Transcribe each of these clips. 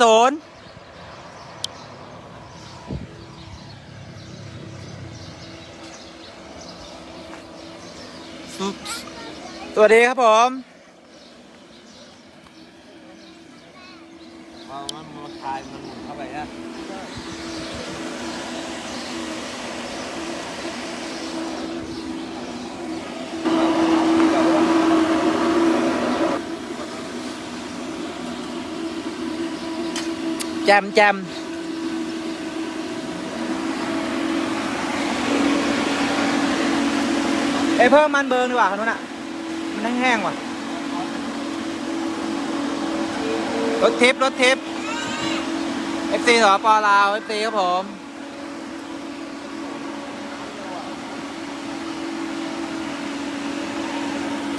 ศูนย์สวัสดีครับผม พอมันมาคลายมันหมุนเข้าไปนะ แจมแจมเอ้เพิ่มมันเบิร์นดีกว่าคันนู้นอะ มันแห้งๆว่ะ รถทิปรถทิป FC สปลาว FC ครับผม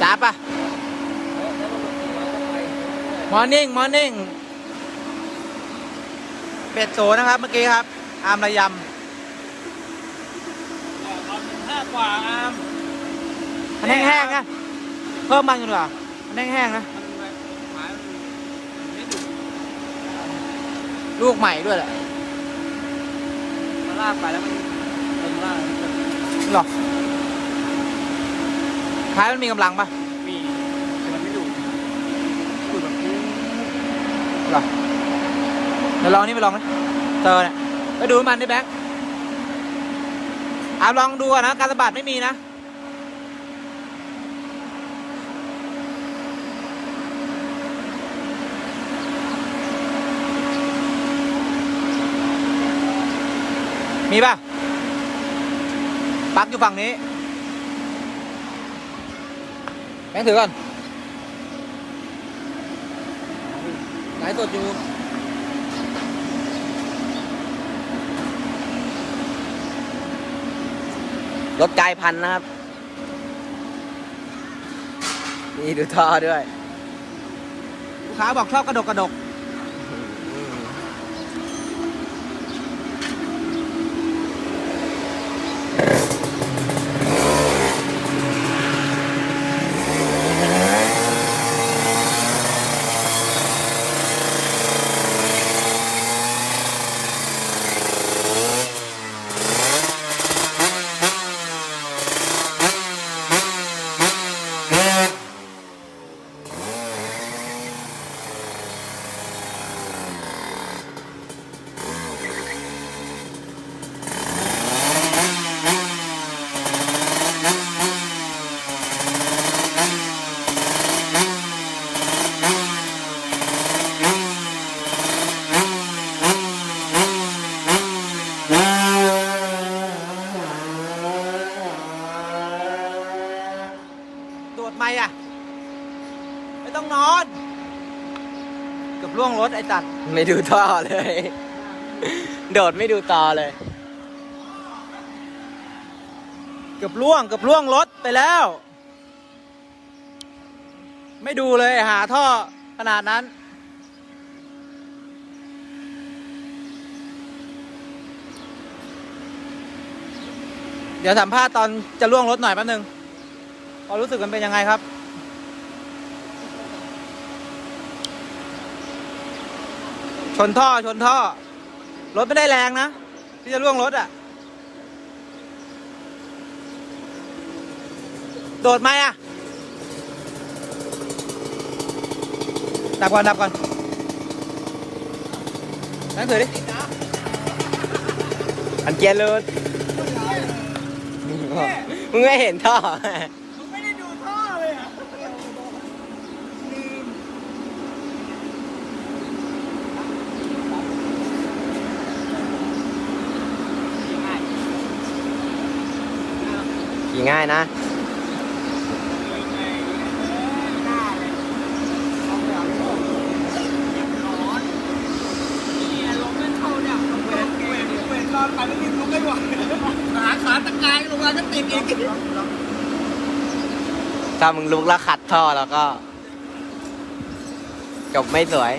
จ้าปะมอร์นิ่งมอร์นิ่ง เป็ดโซนะครับเมื่อกี้ครับ อามระยตอนห้ากว่าอามำมันแห้งๆนะเพิ่มมันกันดีกว่ามันแห้งๆนะมันหมายมันไม่ดุลูกใหม่ด้วยแหละมันลากไปแล้วมันมันลากหรอท้ายมันมีกำลังปะมีแต่มันไม่ดุดุแบบนี้ หรอ เดี๋ยวลองนี่ไปลองนะเจอเนี่ยไปดูมันดิแบ็คอาลองดูก่อนนะ การสะบัดไม่มีนะมีป่ะปักอยู่ฝั่งนี้แบงค์ถือก่อนไหนสดอยู่ รถกายพันนะครับ นี่ดูท่อด้วย ลูกค้าบอกชอบกระดกกระดก โดดไหมอะ ไม่ต้องนอน เกือบล่วง รถไอ้จัดไม่ดูท่อเลย โดดไม่ดูต่อเลย เกือบล่วงเกือบล่วงรถไปแล้ว ไม่ดูเลยหาท่อขนาดนั้นเดี๋ยวสัมภาษณ์ตอนจะล่วงรถหน่อยแป๊บนึงพอรู้สึกมันเป็นยังไงครับ ชนท่อชนท่อ รถไม่ได้แรงนะ ที่จะล่วงรถอะ โดดไหมอะ ดับก่อน ดับก่อนนั่งถือดิ อันเกียร์รูดมึงไม่เห็นท่อ ไม่ได้ดูท่อเลยอะ ขี่ง่ายนะ ถ้ามึงลุกแล้วขัดท่อแล้วก็ จบไม่สวย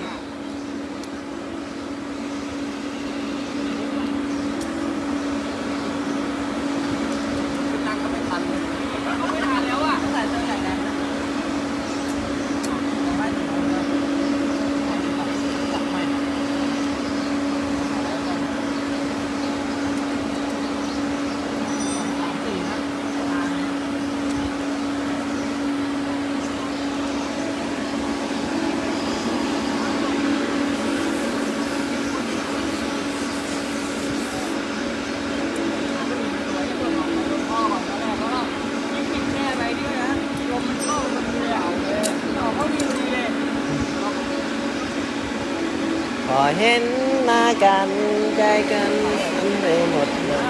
เห็นมากันใจกันทำไปหมดเลย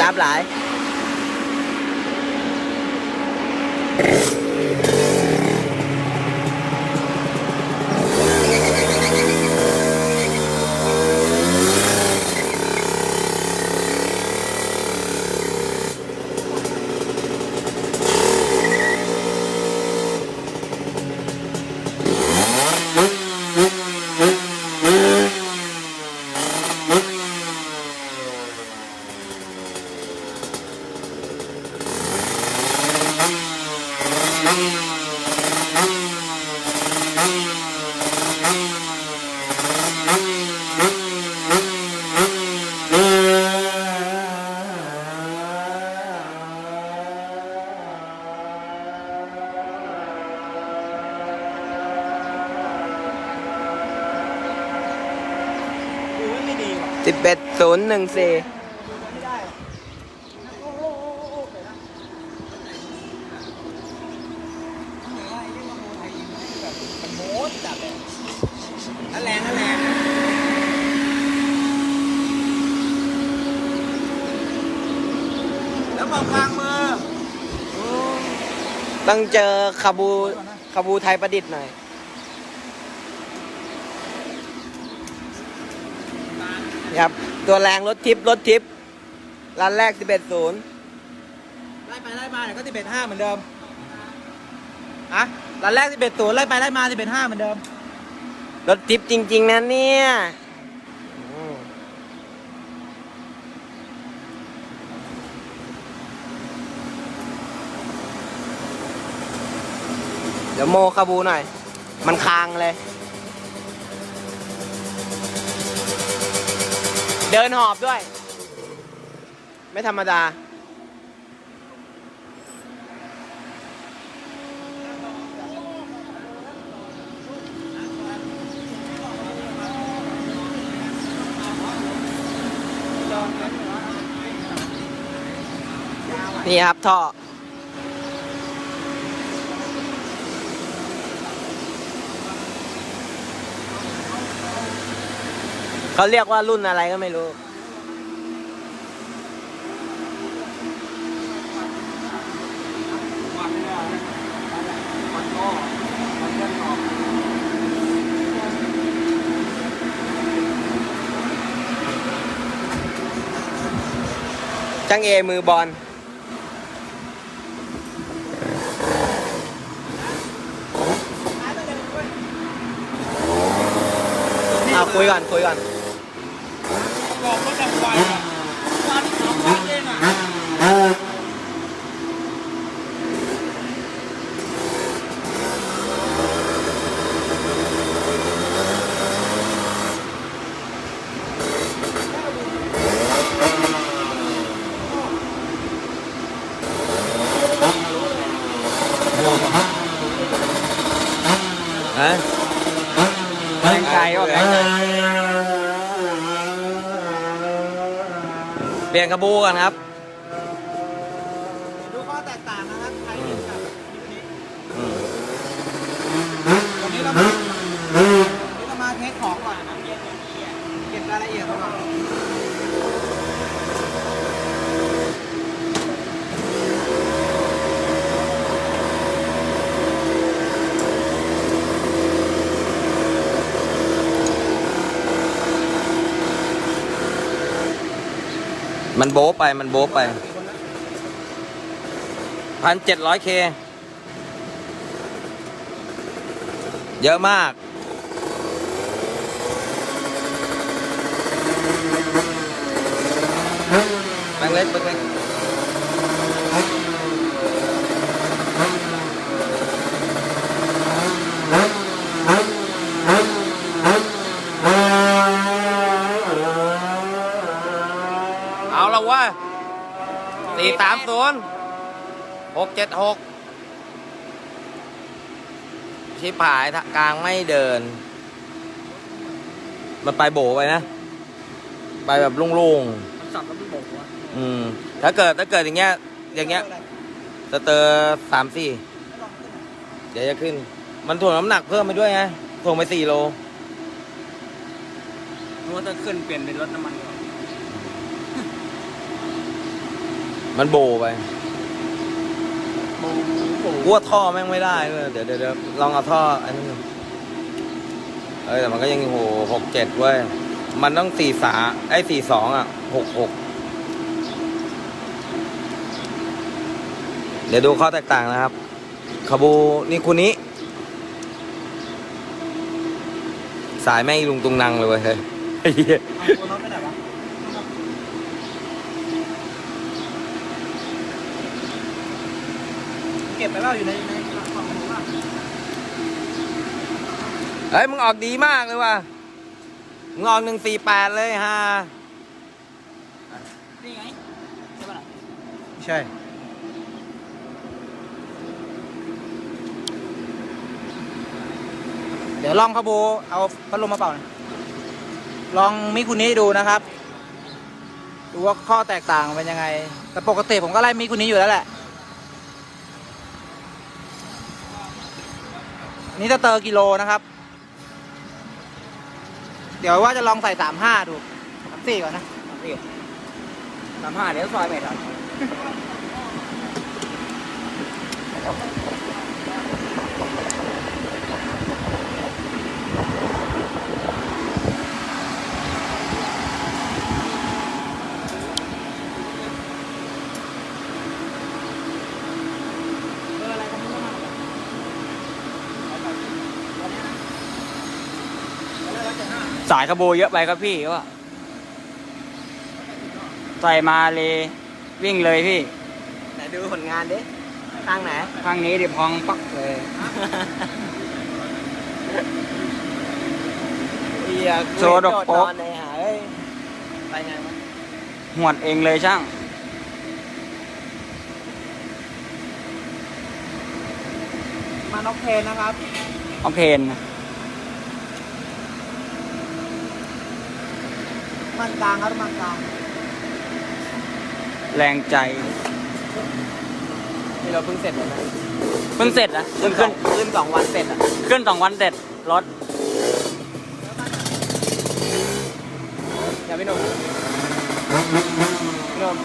จับหลาย ดูไม่ดีว่ะ สิบเอ็ดศูนย์หนึ่งสี่ไม่ได้โอ้โหโม้จัดเลยนั่นแรงนั่นแรงแล้วมองกลางมือ ต้องเจอคาบูคาบูไทยประดิษฐ์หน่อย ครับตัวแรงรถทิปรถทิปร้านแรก 11ศูนย์ไล่ไปไล่มาเดี๋ยวก็สิบเอ็ดห้าเหมือนเดิมอะรันแรกสิบเอ็ดศูนย์ไล่ไปไล่มาสิบเอ็ดห้าเหมือนเดิม รถทิปจริง ๆ นะเนี่ยอืมเดี๋ยวโมคาบูหน่อย มันคางเลย เดินหอบด้วย ไม่ธรรมดา นี่ครับท่อ เขาเรียกว่ารุ่นอะไรก็ไม่รู้จังเอมือบอลเอาคุยก่อนคุยก่อน บอกว่าจะไวอะวันสองวันเองอะ ฮะแรงไกลก็แรงไกลเป ลี่ยนกระบูกันครับ ดูข้อแตกต่างนะครับไทยเห็นกับวันนี้เรามาวันนี้เรามาเทสของก่อนนะเก็บรายละเอียด มันโบ๊ไปมันโบ๊ไปพันเจ็ดร้อยเคเยอะมาก แบงเล็กแบงเล็ก เอาละเว่า สี่สามศูนย์หกเจ็ดหกชิบหายทะกลางไม่เดิน มันไปโบไปนะ ไปแบบโล่งมันสับแล้วมันโบกวะๆอืม ถ้าเกิดถ้าเกิดอย่างเงี้ย อย่างเงี้ยสเตอร์สามสี่เดี๋ยวจะขึ้น มันถ่วงน้ำหนักเพิ่มไปด้วยไงถ่วงไปสี่โลนึกว่าจะขึ้นเปลี่ยนเป็นรถน้ำมัน มันโบไปโบโบกลัวท่อแม่งไม่ได้ด้วยเดี๋ยวเดี๋ยวเดี๋ยวลองเอาท่ออันนี้ดูเอ้ยแต่มันก็ยังโหหกเจ็ดเว้ย มันต้องสี่สาไอ้สี่สองอะหกหกเดี๋ยวดูข้อแตกต่างนะครับคาบูนี่คุณนี้สายแม่งอีลุงตุงนังเลยเว้ยเฮ้ยไอ้เหี้ย เอาตัวน็อตไปไหนวะเก็บไปแล้วอยู่ในในกล่องของว่าเฮ้ยมึงออกดีมากเลยว่ะมึงออกหนึ่งสี่แปดเลยฮะนี่ไงใช่ปะล่ะใช่ เดี๋ยวลองขบูเอาพัดลมมาเป่าหน่อยลองมิคุนี้ดูนะครับ ดูว่าข้อแตกต่างเป็นยังไง แต่ปกติผมก็ไล่มิคุนี้อยู่แล้วแหละ นี่จะเตอร์กิโลนะครับ เดี๋ยวว่าจะลองใส่สามห้าดูสามสี่ก่อนนะสามสี่สามห้าเดี๋ยวซอยไปครับายขโบเยอะไปครับพี่ว่าใส่มาเลยวิ่งเลยพี่ ไหนดูผลงานดิข้างไหน ข้างนี้ดิพองปักเลยโชว์ดอกโป๊กในหาเอ้ยไปไงวะหวดเองเลยช่างมาน็อกเทนนะครับโอเคนะ มันกลางครับมันกลางแรงใจนี่เราเพิ่งเสร็จแล้วนะเพิ่งเสร็จนะเพิ่งขึ้นขึ้นสองวันเสร็จอะขึ้นสองวันเสร็จรถอย่าพี่หนุ่มพี่หนุ่ม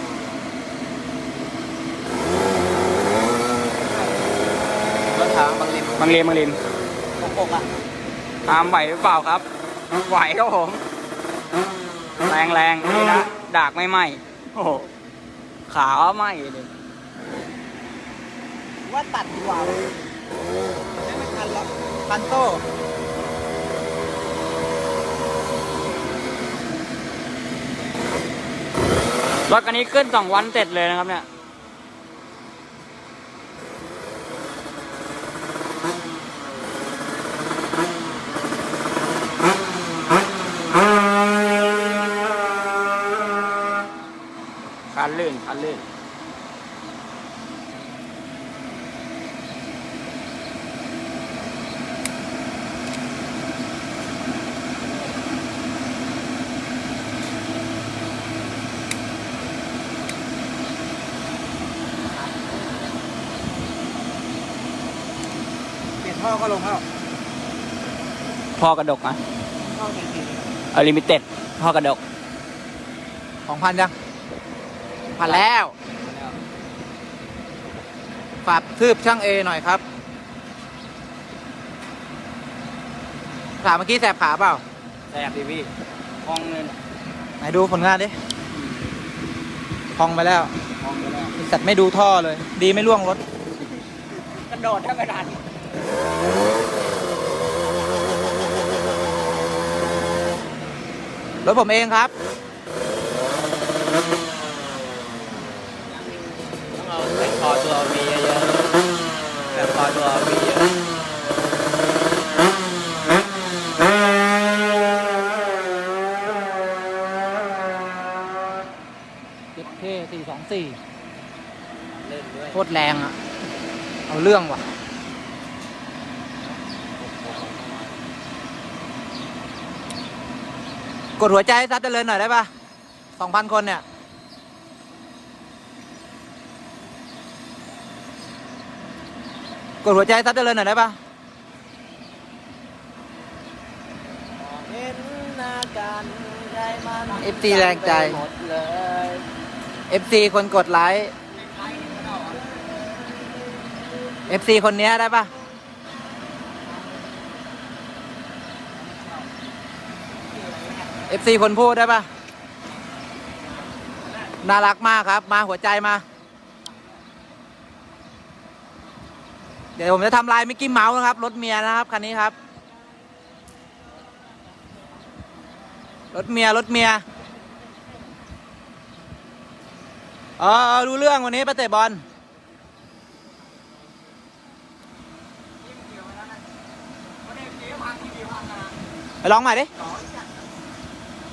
รถถังบางลิมบางเลนบางเลนปกปกอะตามไหวหรือเปล่าครับไหวครับผม แรงแรงนี่นะดากไม่ไหมโอ้โหขาไหมเลยว่าตัดดีกว่าเลยไม่ไม่ทันแล้วพันโต้รถคันนี้ขึ้นสองวันเสร็จเลยนะครับเนี่ย คั นลื่นคันลื่นเปลี่ยนท่อก็ลงแล้วพ่อกระดกนะท่อเทีอลิมิเต็ดพ่อกระดกของพันยัง พันแล้ว ฝากทืบช่างเอหน่อยครับขาเมื่อกี้แสบขาเปล่าแสบดิพี่ห้องเลยไหนดูผลงานดิพองไปแล้วมองไปแล้วไอ้สัตว์ไม่ดูท่อเลย ดีไม่ล่วงรถกระโดดแทบไม่ทันรถผมเองครับ ต้องเอาแต่งคอตัวมีเยอะๆแต่งคอตัวมี เยอะเจ็ดเท่สี่สองสี่เล่นด้วยโคตรแรงอะ เอาเรื่องว่ะกดหัวใจให้ซัดเจริญหน่อยได้ปะสองพันคนเนี่ย กดหัวใจให้ซัดเจริญหน่อยได้ปะเห็นหน้ากันได้มัน FC แรงใจเลย FC คนกดไลค์ FC คนเนี้ยได้ปะ FC คนพูดได้ปะน่ารักมากครับ มาหัวใจมา เดี๋ยวผมจะทำลายมิกกี้เมาส์นะครับ รถเมียนะครับคันนี้ครับ รถเมียรถเมียเออเออรู้เรื่องวันนี้ไปเตะบอลไปร้องใหม่ดิ